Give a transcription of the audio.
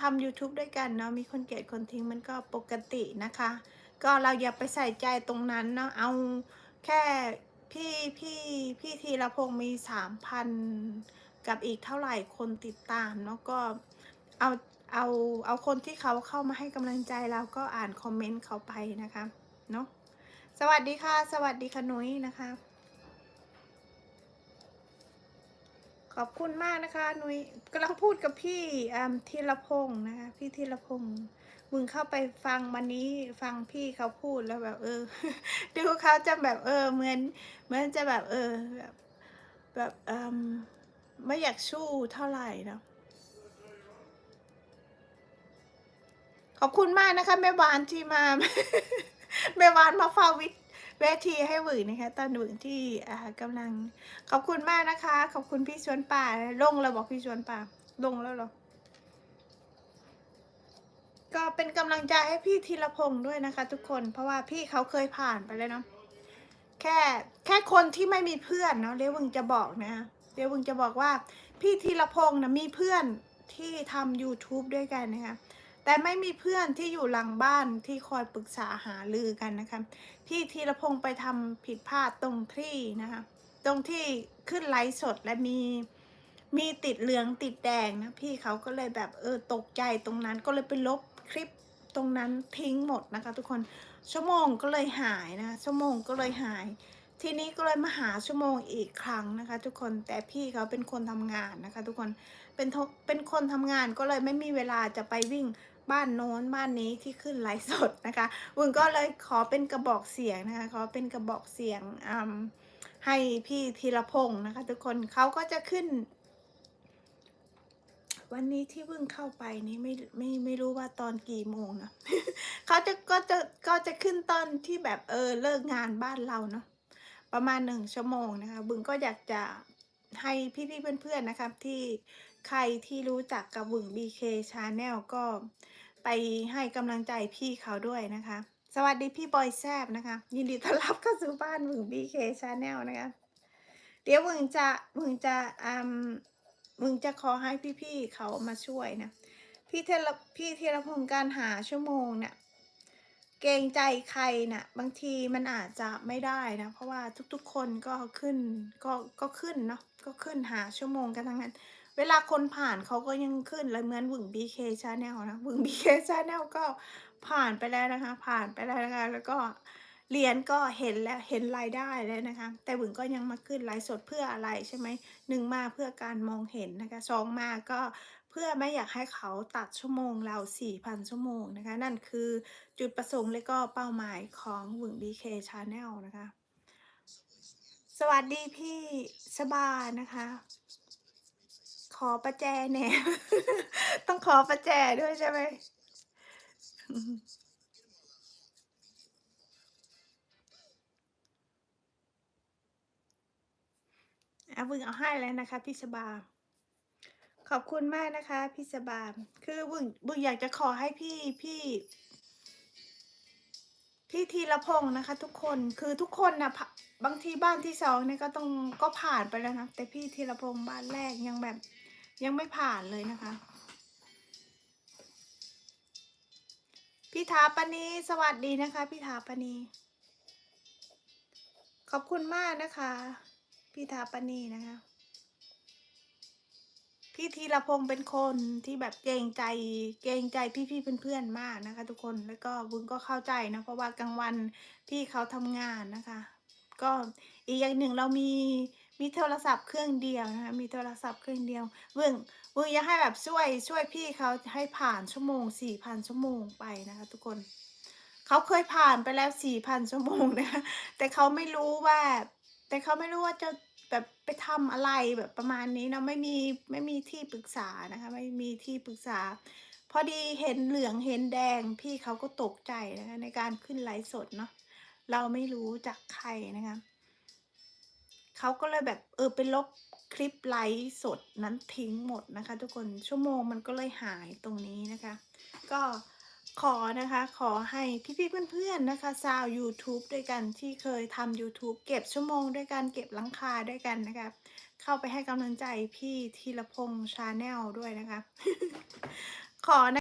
ทำ YouTube ด้วยกันเนาะมีคนเกลียดคนทิ้งมันก็ปกตินะคะ ก็เราอย่าไปใส่ใจตรงนั้นเนาะเอาแค่พี่พี่พี่ธีรพงศ์มีสามพันกับอีกเท่าไหร่คนติดตามเนาะก็เอาเอาเอาคนที่เขาเข้ามาให้กำลังใจเราก็อ่านคอมเมนต์เขาไปนะคะเนาะสวัสดีค่ะ สวัสดีค่ะนุ้ยนะคะ ขอบคุณมากนะคะนุ้ยกำลังพูดกับพี่อ่าธีรพงศ์นะคะ พี่ธีรพงศ์มึงเข้าไปฟังวันนี้ฟังพี่เขาพูดแล้วแบบ เออ ดูเขาจะแบบเออ เหมือนเหมือนจะแบบเออ แบบแบบเอมไม่อยากชู้เท่าไหร่เนาะขอบคุณมากนะคะแม่วานที่มาแม่วานมาเฝ้าวิ เวทีให้หวือนะคะตอนหวือที่อ่ากำลังขอบคุณมากนะคะ ขอบคุณพี่ชวนป่าลงแล้วบอกพี่ชวนป่าลงแล้วหรอก็เป็นกำลังใจให้พี่ธีรพงศ์ด้วยนะคะ ทุกคนเพราะว่าพี่เขาเคยผ่านไปแล้วเนาะแค่แค่คนที่ไม่มีเพื่อนเนาะเรียวึงจะบอกนะเรียวึงจะบอกว่าพี่ธีรพงศ์นะมีเพื่อนที่ทำ YouTube ด้วยกันนะคะ แต่ไม่มีเพื่อนที่อยู่หลังบ้านที่คอยปรึกษาหารือกันนะคะพี่ธีรพงศ์ไปทำผิดพลาดตรงที่นะคะ ตรงที่ขึ้นไลฟ์สดและมีมีติดเหลืองติดแดงนะพี่เขาก็เลยแบบเออตกใจตรงนั้นก็เลยไปลบคลิปตรงนั้นทิ้งหมดนะคะ ทุกคนชั่วโมงก็เลยหายนะคะชั่วโมงก็เลยหาย ทีนี้ก็เลยมาหาชั่วโมงอีกครั้งนะคะ ทุกคนแต่พี่เขาเป็นคนทำงานนะคะ ทุกคน เป็นเป็นคนทำงานก็เลยไม่มีเวลาจะไปวิ่งบ้านโน้นบ้านนี้ที่ขึ้นไลฟ์สดนะคะวุ้นก็เลยขอเป็นกระบอกเสียงนะคะขอเป็นกระบอกเสียงให้พี่ธีรพงศ์นะคะ ทุกคนเขาก็จะขึ้น วันนี้ที่เพิ่งเข้าไปนี้ไม่ไม่ไม่รู้ว่าตอนกี่โมงนะเขาจะก็จะก็จะขึ้นตอนที่แบบเออเลิกงานบ้านเราเนาะประมาณหนึ่งชั่วโมงนะคะ บึงก็อยากจะ ให้พี่ๆเพื่อนๆนะคะที่ใครที่รู้จักกับบึง BK Channel ก็ไปให้กำลังใจพี่เขาด้วยนะคะ สวัสดีพี่บอยแซบนะคะ ยินดีต้อนรับเข้าสู่บ้านบึง BK Channel นะคะ เดี๋ยวมึงจะมึงจะอืมมึงจะขอให้พี่ๆเขามาช่วยนะ พี่เทระพี่เทระพงการหาชั่วโมงเนี่ย เกรงใจใครน่ะ บางทีมันอาจจะไม่ได้นะ เพราะว่าทุกๆคนก็ขึ้นก็ก็ขึ้นเนาะก็ขึ้นหาชั่วโมงกันทั้งนั้น เวลาคนผ่านเขาก็ยังขึ้นเลยเหมือนวึง BK Channel นะวึง BK Channel ก็ผ่านไปแล้วนะคะ ผ่านไปแล้วนะคะ แล้วก็เหรียญก็เห็นแล้วเห็นรายได้แล้วนะคะ แต่วึงก็ยังมาขึ้นไลฟ์สดเพื่ออะไรใช่ไหมหนึ่งมาเพื่อการมองเห็นนะคะสองมาก็ เพื่อไม่อยากให้เขาตัดชั่วโมงเรา 4,000 ชั่วโมงนะคะ นั่นคือจุดประสงค์และก็เป้าหมายของวึง BK Channel นะคะ สวัสดีพี่สบานะคะ ขอประแจแหน่ต้องขอประแจด้วยใช่ไหมเอาบึงเอาให้แล้วนะคะพี่สบา ขอบคุณมากนะคะ พี่สบาคือบึงบึงอยากจะขอให้พี่พี่พี่ธีรพงศ์นะคะ ทุกคนคือทุกคนนะบางทีบ้านที่สองเนี่ยก็ต้องก็ผ่านไปแล้วนะแต่พี่ธีรพงศ์บ้านแรกยังแบบ ยังไม่ผ่านเลยนะคะ พี่ถาปณีสวัสดีนะคะ พี่ถาปณีขอบคุณมากนะคะ พี่ถาปณีนะคะ พี่ธีรพงศ์เป็นคนที่แบบเกรงใจเกรงใจพี่ๆเพื่อนๆมากนะคะ ทุกคนแล้วก็บุญก็เข้าใจนะเพราะว่ากลางวันพี่เขาทำงานนะคะ ก็อีกอย่างหนึ่งเรามีมีโทรศัพท์เครื่องเดียวนะคะมีโทรศัพท์เครื่องเดียวบื้งบื้งอยากให้แบบช่วยช่วยพี่เขาให้ผ่านชั่วโมงสี่พันชั่วโมงไปนะคะ ทุกคนเขาเคยผ่านไปแล้วสี่พันชั่วโมงนะคะแต่เขาไม่รู้ว่า แต่เขาไม่รู้ว่าจะ แบบไปทำอะไรแบบประมาณนี้เนาะไม่มีไม่มีที่ปรึกษานะคะ ไม่มีที่ปรึกษา พอดีเห็นเหลืองเห็นแดงพี่เขาก็ตกใจนะคะในการขึ้นไลฟ์สดเนาะเราไม่รู้จากใครนะคะเขาก็เลยแบบเออไปลบคลิปไลฟ์สดนั้นทิ้งหมดนะคะ ทุกคนชั่วโมงมันก็เลยหายตรงนี้นะคะ ก็ ขอนะคะขอให้พี่ๆเพื่อนๆนะคะชาว YouTube ด้วยกันที่เคยทำ YouTube เก็บชั่วโมงด้วยกันเก็บหลังคาด้วยกันนะคะเข้าไปให้กำลังใจพี่ธีรพงษ์ชาแนลด้วยนะคะขอนะ